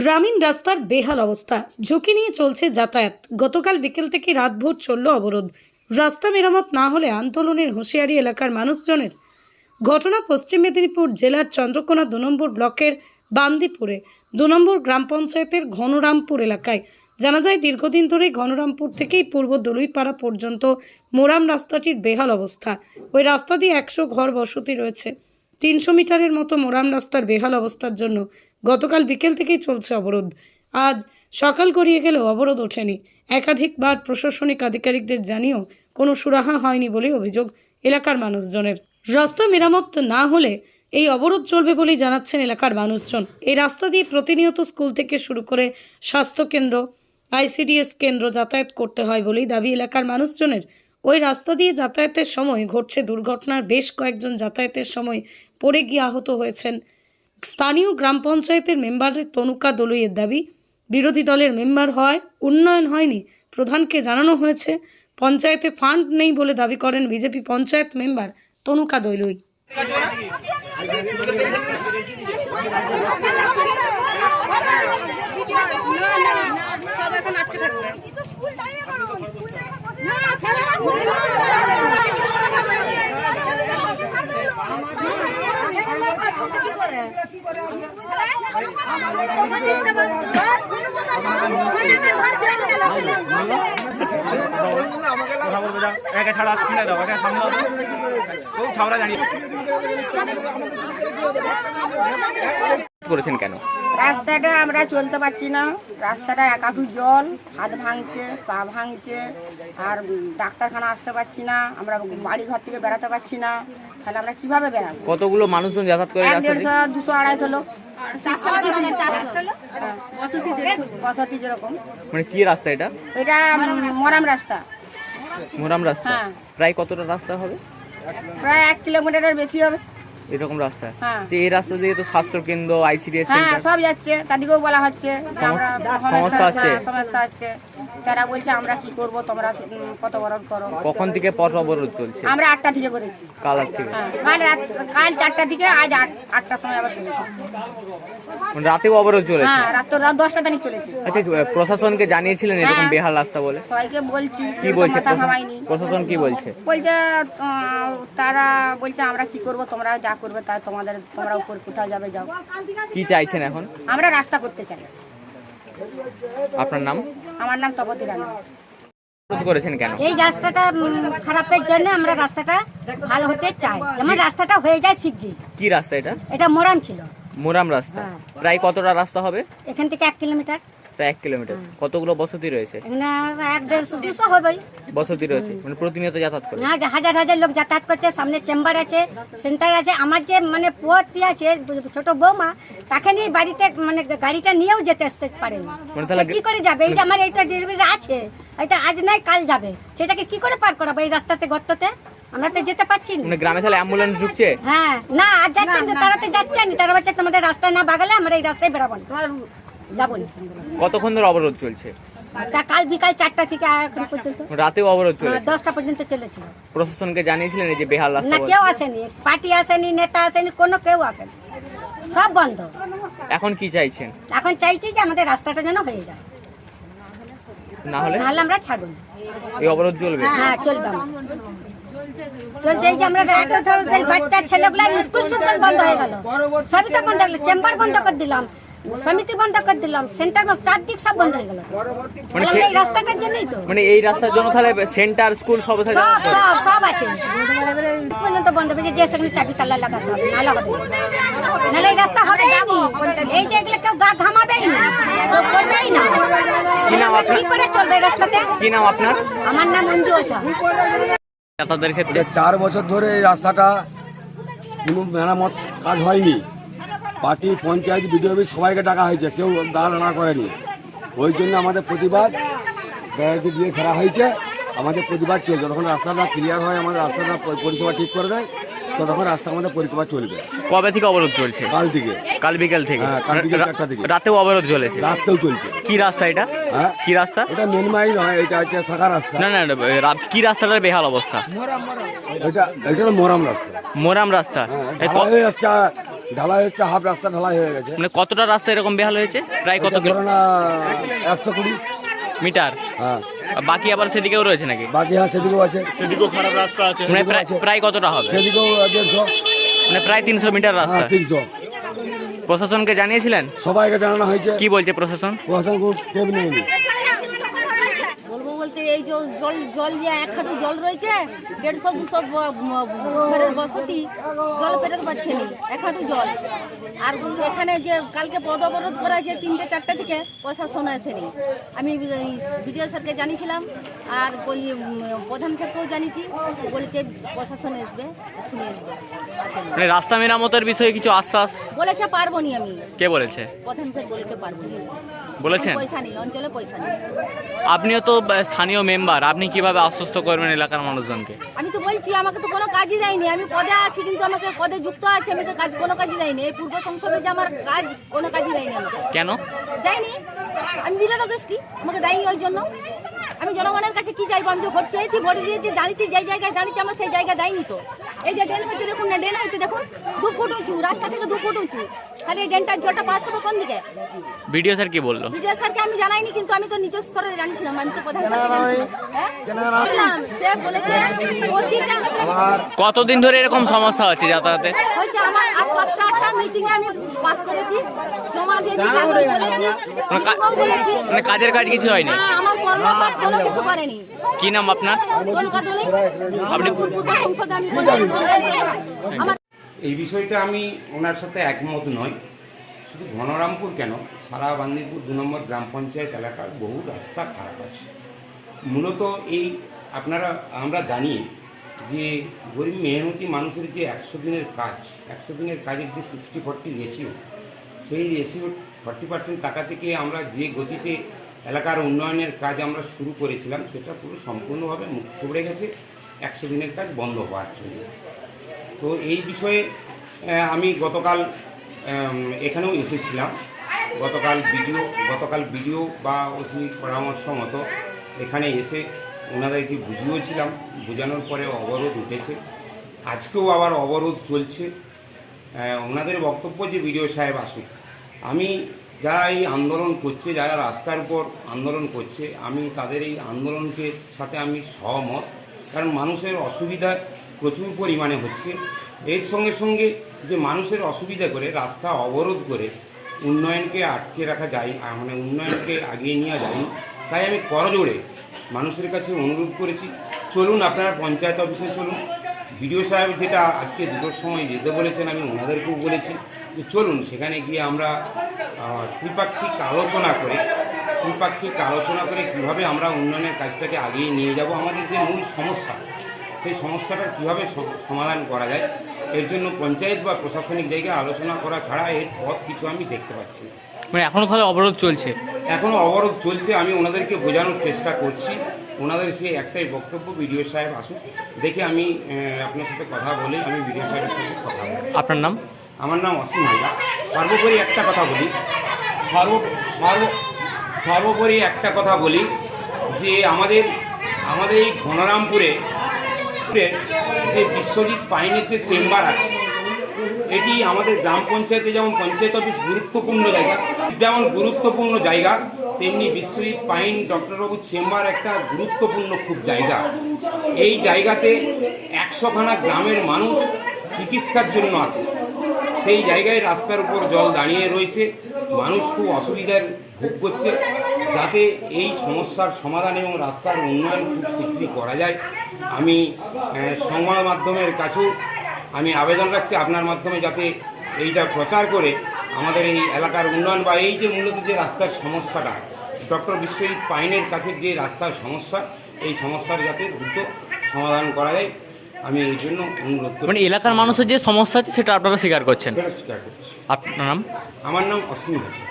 গ্রামীণ রাস্তার বেহাল অবস্থা। ঝুঁকি নিয়ে চলছে যাতায়াত। গতকাল বিকেল থেকে রাতভর চলল অবরোধ। রাস্তা মেরামত না হলে আন্দোলনের হুঁশিয়ারি এলাকার মানুষজনের। ঘটনা পশ্চিম মেদিনীপুর জেলার চন্দ্রকোনা দু নম্বর ব্লকের বান্দিপুরে, দু নম্বর গ্রাম পঞ্চায়েতের ঘনরামপুর এলাকায়। জানা যায়, দীর্ঘদিন ধরে ঘনরামপুর থেকেই পূর্ব দলুইপাড়া পর্যন্ত মোরাম রাস্তাটির বেহাল অবস্থা। ওই রাস্তা দিয়ে একশো ঘর বসতি রয়েছে। তিনশো মিটারের মতো মোরাম রাস্তার বেহাল অবস্থার জন্য গতকাল বিকেল থেকেই চলছে অবরোধ। আজ সকাল গড়িয়ে গেলেও অবরোধ ওঠেনি। একাধিকবার প্রশাসনিক আধিকারিকদের জানিয়েও কোনো সুরাহা হয়নি বলে অভিযোগ এলাকার মানুষজনের। রাস্তা মেরামত না হলে এই অবরোধ চলবে বলেই জানাচ্ছেন এলাকার মানুষজন। এই রাস্তা দিয়ে প্রতিনিয়ত স্কুল থেকে শুরু করে স্বাস্থ্যকেন্দ্র, আইসিডিএস কেন্দ্র যাতায়াত করতে হয় বলেই দাবি এলাকার মানুষজনের। ওই রাস্তা দিয়ে যাতায়াতের সময় ঘটছে দুর্ঘটনার বেশ কয়েকজন যাতায়াতের সময় পড়ে গিয়ে আহত হয়েছেন স্থানীয় গ্রাম পঞ্চায়েতের মেম্বারের তনুকা দলুইয়ের দাবি, বিরোধী দলের মেম্বার হয় উন্নয়ন হয়নি। প্রধানকে জানানো হয়েছে, পঞ্চায়েতে ফান্ড নেই বলে দাবি করেন বিজেপি পঞ্চায়েত মেম্বার তনুকা দৈলুই। কথা বলবে যা একে ছাড়া খুলে দাও একে জানিয়ে করেছেন কেন? রাস্তাটা আমরা চলতে পারছি না। রাস্তাটা একাটু জল হাত ভাঙছে পা ভাঙছে আর ডাক্তারখানা আসতে পারছি না আমরা বাড়ি ঘর থেকে বেড়াতে পারছি না। তাহলে আমরা কীভাবে বেড়াবো? কতগুলো মানুষজন যাতায়াত করে? দেড়শো দুশো আড়াইশো লোক। বসতি যেরকম। মানে কি রাস্তা এটা? এটা মরাম রাস্তা। মোরাম রাস্তা? হ্যাঁ। প্রায় কতটা রাস্তা হবে? প্রায় এক কিলোমিটারের বেশি হবে। এরকম রাস্তা। হ্যাঁ। যে এই রাস্তা দিয়ে তো স্বাস্থ্য কেন্দ্র আইসিডিএস হ্যাঁ সব যাচ্ছে তাদেরকেও বলা হচ্ছে সমস্যা- সমস্যা হচ্ছে? হ্যাঁ, সমস্যা হচ্ছে তারা বলছে আমরা কি করব? তোমরা কত বড় করো? কখন থেকে পথ অবরোধ চলছে? আমরা আটটা থেকে করেছি। কাল রাত থেকে? হ্যাঁ, কাল রাত কাল চারটা থেকে আজ আট আটটার সময় আবার মানে রাতেও অবরোধ চলেছে? হ্যাঁ রাত তো রাত দশটা তারিখ চলেছি। আচ্ছা প্রশাসনকে জানিয়েছিলেন এরকম। বেহাল রাস্তা বলে? সবাইকে বলছি কি বলছে? প্রশাসন? কি বলছে? বলছে তারা বলছে আমরা কি করব? তোমরা যা করবে তাই তোমাদের তোমরা উপর কোথায় যাবে যাও। কি চাইছেন এখন? আমরা রাস্তা করতে চাই। আপনার নাম? আমার নাম তপতি রানা। করেছেন কেন? এই রাস্তাটা খারাপের জন্য আমরা রাস্তাটা ভালো হতে চাই। যেমন রাস্তাটা হয়ে যায় শিগগির কি রাস্তা এটা? এটা মোরাম ছিল। মোরাম রাস্তা। হ্যাঁ। প্রায় কতটা রাস্তা হবে? এখান থেকে এক কিলোমিটার। প্রায় এক কিলোমিটার। কতগুলো বসতি রয়েছে? এখানে এক দেড়শো দুশো হবেই বসতি রয়েছে। মানে প্রতিনিয়ত যাতায়াত করে? না হাজার হাজার লোক যাতায়াত করছে সামনে চেম্বার আছে সেন্টার আছে। আমার যে মানে পুয়াতি আছে ছোট বৌমা তাকে নিয়ে বাড়িতে মানে গাড়িটা নিয়েও যেতে আসতে পারে না। মানে কি করে যাবে? এই যে আমার এইটা ডেলিভারি আছে এটা আজ নাই কাল যাবে। সেটাকে কি করে পার করাবো এই রাস্তাতে গর্ততে? আমরা তো যেতে পারছি না। গ্রামে তাহলে অ্যাম্বুলেন্স ঢুকছে? হ্যাঁ। না আজ যাচ্ছেন না তারা তো যাচ্ছেন তারা বলছে তোমাদের রাস্তায় না বাগালে আমরা এই রাস্তায় বেরাবো না। তোমার যাব কতক্ষণ ধরে অবরোধ চলছে? তা কাল বিকাল চারটা থেকে এখন পর্যন্ত রাতেও অবরোধ হ্যাঁ, চলেছে? দশটা পর্যন্ত চলেছিল। প্রশাসনকে জানিয়েছিলেন এই যে বেহাল রাস্তা না কেউ আসেনি। পার্টি আসেনি নেতা আসেনি কোনো কেউ আসেনি। সব বন্ধ। এখন কি চাইছেন? এখন চাইছি যে আমাদের রাস্তাটা যেন হয়ে যায়। না হলে? নাহলে আমরা ছাড়বো এই অবরোধ চলবে? হ্যাঁ চলবে আমার। চলছে এই যে আমরা বাচ্চা ছেলেগুলা স্কুল সুন্দর বন্ধ হয়ে গেল। সবই তো বন্ধ হয়ে গেল। চেম্বার বন্ধ করে দিলাম। সমিতি বন্ধ করে দিলাম সেন্টার চারদিক সব বন্ধ হয়ে গেল মানে এই রাস্তাটার জন্যই তো। মানে এই রাস্তার জন্য তাহলে সেন্টার স্কুল সব সব সব আছে। পর্যন্ত বন্ধ করে যে সেখানে চাবি তালা লাগাতে হবে না। নাহলে এই রাস্তা হবে যাব। এই যে এগুলো কেউ গা ঘামাবেই না করবেই না। কি নাম আপনার? কি করে চলবে এই রাস্তাতে? কি নাম আপনার? আমার নাম মঞ্জু ওঝা ক্ষেত্রে? চার বছর ধরে এই রাস্তাটা কোনো মেরামত কাজ হয়নি। পার্টি পঞ্চায়েত বিডিও অফিস সবাইকে ডাকা হয়েছে কেউ দাঁড়ানা করেনি। ওই জন্য আমাদের প্রতিবাদ ব্যারিকেড দিয়ে ফেরা হয়েছে আমাদের প্রতিবাদ চলছে। যখন রাস্তাটা ক্লিয়ার হয় আমাদের রাস্তাটা পরিষেবা ঠিক করে দেয় তখন রাস্তা আমাদের পরিষেবা চলবে। কবে থেকে অবরোধ চলছে? কাল থেকে। কাল বিকেল থেকে। হ্যাঁ, কাল বিকেল চারটা থেকে। রাতেও অবরোধ চলেছে? রাস্তাও চলছে। কি রাস্তা এটা? হ্যাঁ। কি রাস্তা? এটা মেন মাই নয় এটা হচ্ছে শাখা রাস্তা। না না কি রাস্তাটার বেহাল অবস্থা? এটা এটা মরাম রাস্তা। মোরাম রাস্তা? হ্যাঁ, এ ঢালাই হচ্ছে হাফ রাস্তা ঢালাই হয়ে গেছে। মানে কতটা রাস্তা এরকম বেহাল হয়েছে? প্রায় কত ধরো না একশো কুড়ি। মিটার? হ্যাঁ। আর বাকি আবার সেদিকেও রয়েছে নাকি? বাকি হ্যাঁ সেদিকেও আছে। সেদিকেও খারাপ রাস্তা আছে। মানে প্রায় প্রায় কতটা হবে? সেদিকেও দেড়শো। মানে প্রায় তিনশো মিটার রাস্তা। হ্যাঁ তিনশো। প্রশাসনকে জানিয়েছিলেন? সবাইকে জানানো হয়েছে। কি বলছে প্রশাসন? প্রশাসন কোনো টেপ নেয়নি। বলতে জল জল যে এক হাঁটু জল রয়েছে দেড়শো দুশো ঘরের বসতি জল পেরোতে পারছে না এক হাঁটু জল। আর এখানে যে কালকে পদ অবরোধ করা আছে তিনটে চারটে থেকে প্রশাসন আসেনি। আমি বিডিও স্যারকে জানিয়েছিলাম আর ওই প্রধান স্যারকেও জানিয়েছি বলেছে প্রশাসন আসবে এক্ষুনি আসবে আসেনি। মানে রাস্তা মেরামতের বিষয়ে কিছু আশ্বাস? বলেছে পারব নি আমি। কে বলেছে? প্রধান স্যার বলেছে পারব নি বলেছেন? পয়সা নেই অঞ্চলে পয়সা নেই। আপনিও তো স্থানীয় মেম্বার আপনি কীভাবে আশ্বস্ত করবেন এলাকার মানুষজনকে? আমি তো বলছি আমাকে তো কোনো কাজই দেয়নি। আমি পদে আছি কিন্তু আমাকে পদে যুক্ত আছে আমি তো কাজ কোনো কাজই দেয়নি। এই পূর্ব সংসদে যে আমার কাজ কোনো কাজই দেয়নি আমাকে। কেন? দেয়নি। আমি বিরোধ গোষ্ঠী আমাকে দেয়নি ওই জন্য। আমি জনগণের কাছে কি চাইব? আমি তো ভোট চেয়েছি ভোট দিয়েছি দাঁড়িয়েছি যে জায়গায় দাঁড়িয়েছি আমার সেই জায়গায় দেয়নি তো। এই যে ড্রেন হচ্ছে দেখুন না ড্রেন হচ্ছে দেখুন দু ফুট উঁচু রাস্তা থেকে দু ফুট উঁচু। খালি এই ড্রেনটার জলটা পাস হবে কোন দিকে? ভিডিও স্যার কি বলল? বিজয় স্যারকে আমি জানাইনি কিন্তু আমি তো নিচের স্তরে জানছিলাম আমি তো প্রধান। হ্যাঁ? সে বলেছে কতদিন ধরে এরকম সমস্যা হচ্ছে যাতায়াতে? হচ্ছে আমার আজ সাতটা আটটা মিটিং আমি পাস করেছি। জমা দিয়েছি মানে মানে কাজের কাজ কিছু হয়নি? কি নাম আপনার? এই বিষয়টা আমি ওনার সাথে একমত নয় শুধু ঘনরামপুর কেন? সারা বান্দিপুর দু নম্বর গ্রাম পঞ্চায়েত এলাকার বহু রাস্তা খারাপ আছে। মূলত এই আপনারা আমরা জানি যে গরিব মেহনতি মানুষের যে একশো দিনের কাজ একশো দিনের কাজের যে সিক্সটি ফর্টি রেশিও সেই রেশিও ফর্টি পার্সেন্ট টাকা থেকে আমরা যে গতিতে এলাকার উন্নয়নের কাজ আমরা শুরু করেছিলাম, সেটা পুরো সম্পূর্ণভাবে মুখ থুবড়ে গেছে, একশো দিনের কাজ বন্ধ হওয়ার জন্য। তো এই বিষয়ে আমি গতকাল এখানেও এসেছিলাম। গতকাল ভিডিও গতকাল ভিডিও বা ওসি পরামর্শ মতো এখানে এসে ওনাদেরকে বুঝিয়েছিলাম। বোঝানোর পরে অবরোধ উঠেছে। আজকেও আবার অবরোধ চলছে। ওনাদের বক্তব্য যে বিডিও সাহেব আসুক, আমি যারা এই আন্দোলন করছে, যারা রাস্তার উপর আন্দোলন করছে, আমি তাদের এই আন্দোলনকে সাথে আমি সহমত। কারণ মানুষের অসুবিধা প্রচুর পরিমাণে হচ্ছে। এর সঙ্গে সঙ্গে যে মানুষের অসুবিধা করে, রাস্তা অবরোধ করে, উন্নয়নকে আটকে রাখা যায় মানে উন্নয়নকে আগিয়ে নেওয়া যায়, তাই আমি করজোড়ে মানুষের কাছে অনুরোধ করেছি। চলুন, আপনারা পঞ্চায়েত অফিসে চলুন। বিডিও সাহেব যেটা আজকে দুটোর সময় যেতে বলেছেন, আমি ওনাদেরকেও বলেছি। চলুন সেখানে গিয়ে আমরা ত্রিপাক্ষিক আলোচনা করে। ত্রিপাক্ষিক আলোচনা করে কীভাবে আমরা উন্নয়নের কাজটাকে আগিয়ে নিয়ে যাব আমাদের যে মূল সমস্যা সেই সমস্যাটা কীভাবে সমাধান করা যায় এর জন্য পঞ্চায়েত বা প্রশাসনিক জায়গায় আলোচনা করা ছাড়া এর পথ কিছু আমি দেখতে পাচ্ছি মানে এখনও তাহলে অবরোধ চলছে? এখনও অবরোধ চলছে আমি ওনাদেরকে বোঝানোর চেষ্টা করছি। ওনাদের সেই একটাই বক্তব্য বিডিও সাহেব আসুক দেখে আমি আপনার সাথে কথা বলে আমি বিডিও সাহেবের সাথে কথা আপনার নাম? আমার নাম অসীম হাইলা সর্বোপরি একটা কথা বলি। সর্ব সর্ব সর্বোপরি একটা কথা বলি যে আমাদের আমাদের এই ঘনরামপুরে যে বিশ্বজিৎ পাইনের যে চেম্বার আছে, এটি আমাদের গ্রাম পঞ্চায়েতে যেমন পঞ্চায়েত অফিস গুরুত্বপূর্ণ জায়গা, যেমন গুরুত্বপূর্ণ জায়গা, তেমনি বিশ্বজিৎ পাইন ডক্টরবাবুর চেম্বার একটা গুরুত্বপূর্ণ খুব জায়গা। এই জায়গাতে একশোখানা গ্রামের মানুষ চিকিৎসার জন্য আসে। সেই জায়গায় রাস্তার উপর জল দাঁড়িয়ে রয়েছে। মানুষ খুব অসুবিধার ভোগ করছে যাতে এই সমস্যার সমাধান এবং রাস্তার উন্নয়ন খুব শীঘ্রই করা যায়। আমি সংবাদ মাধ্যমের কাছেও আমি আবেদন রাখছি আপনার মাধ্যমে যাতে এইটা প্রচার করে আমাদের এই এলাকার উন্নয়ন বা এই যে মূলত যে রাস্তার সমস্যাটা, ডক্টর বিশ্বজিৎ পাইনের কাছে যে রাস্তার সমস্যা, এই সমস্যার যাতে দ্রুত সমাধান করা যায়। আমি এই জন্য অনুরোধ করি মানে এলাকার মানুষের যে সমস্যা আছে সেটা আপনারা স্বীকার করছেন? সেটা স্বীকার করছি। আপনার নাম? আমার নাম হাজরা